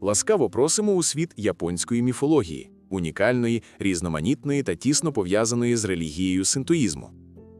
Ласкаво просимо у світ японської міфології, унікальної, різноманітної та тісно пов'язаної з релігією синтоїзму.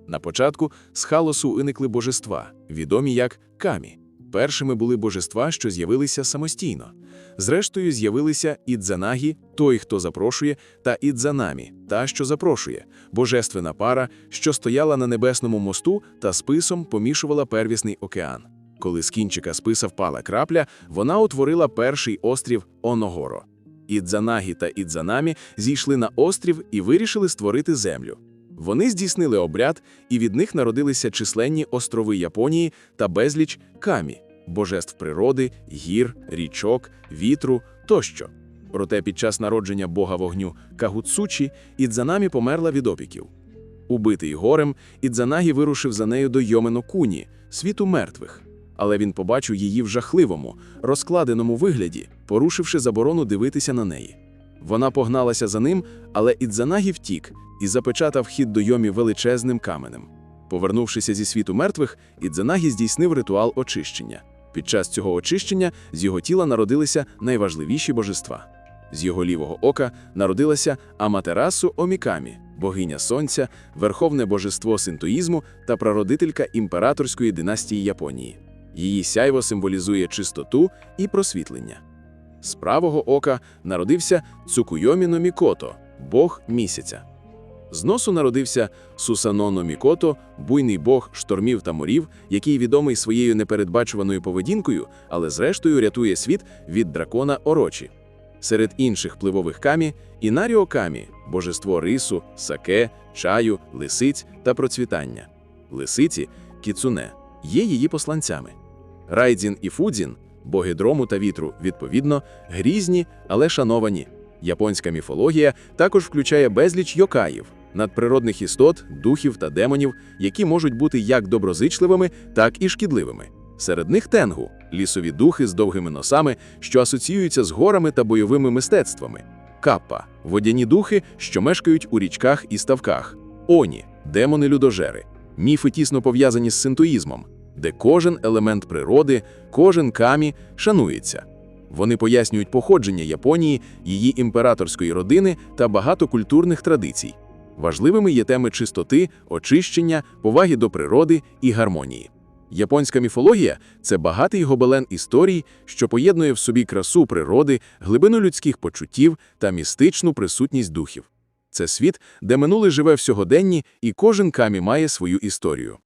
На початку з халосу виникли божества, відомі як камі. Першими були божества, що з'явилися самостійно. Зрештою, з'явилися ідзанагі, той, хто запрошує, та ідзанамі, та, що запрошує, божественна пара, що стояла на небесному мосту та списом помішувала первісний океан. Коли з кінчика списа впала крапля, вона утворила перший острів Оногоро. Ідзанагі та Ідзанамі зійшли на острів і вирішили створити землю. Вони здійснили обряд, і від них народилися численні острови Японії та безліч камі, божеств природи, гір, річок, вітру тощо. Проте під час народження бога вогню Кагуцучі Ідзанамі померла від опіків. Убитий горем, Ідзанагі вирушив за нею до Йоменокуні, світу мертвих. Але він побачив її в жахливому, розкладеному вигляді, порушивши заборону дивитися на неї. Вона погналася за ним, але Ідзанагі втік і запечатав хід до Йомі величезним каменем. Повернувшися зі світу мертвих, Ідзанагі здійснив ритуал очищення. Під час цього очищення з його тіла народилися найважливіші божества. З його лівого ока народилася Аматерасу Омікамі, богиня сонця, верховне божество синтоїзму та прародителька імператорської династії Японії. Її сяйво символізує чистоту і просвітлення. З правого ока народився Цукуйомі но Мікото, бог місяця. З носу народився Сусаноно Мікото, буйний бог штормів та морів, який відомий своєю непередбачуваною поведінкою, але зрештою рятує світ від дракона Орочі. Серед інших пливових камі Інаріо камі божество рису, саке, чаю, лисиць та процвітання. Лисиці кіцуне є її посланцями. Райдзін і Фудзін, боги дрому та вітру, відповідно, грізні, але шановані. Японська міфологія також включає безліч йокаїв, надприродних істот, духів та демонів, які можуть бути як доброзичливими, так і шкідливими. Серед них тенгу лісові духи з довгими носами, що асоціюються з горами та бойовими мистецтвами. Каппа водяні духи, що мешкають у річках і ставках. Оні демони-людожери, міфи тісно пов'язані з синтоїзмом, де кожен елемент природи, кожен камі шанується. Вони пояснюють походження Японії, її імператорської родини та багатокультурних традицій. Важливими є теми чистоти, очищення, поваги до природи і гармонії. Японська міфологія це багатий гобелен історій, що поєднує в собі красу природи, глибину людських почуттів та містичну присутність духів. Це світ, де минуле живе в сьогоденні, і кожен камі має свою історію.